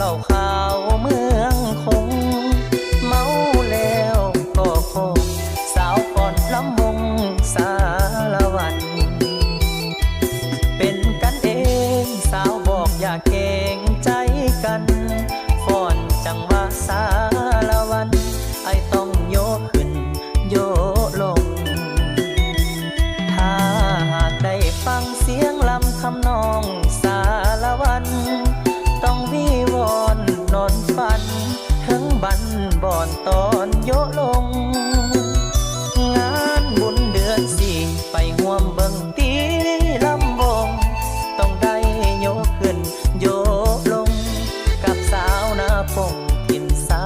เหล้าขาวเมืองคง เมาแล้วก็คง สาวก่อนลำมงสารวัน เป็นกันเองสาวบอกอยากเก่งใจกันฟอนจังว่าสาละวัน ไอต้องโยขึ้น โยลง ถ้าหากได้ฟังเสียงลำคำนองสา บันถึงบันบ่อนตอนโยลง งานบุญเดือนสี่ไปห่วมเบิ่งตีลำบงต้องได้โยขึ้นโยลง กับสาวนาพงพินสา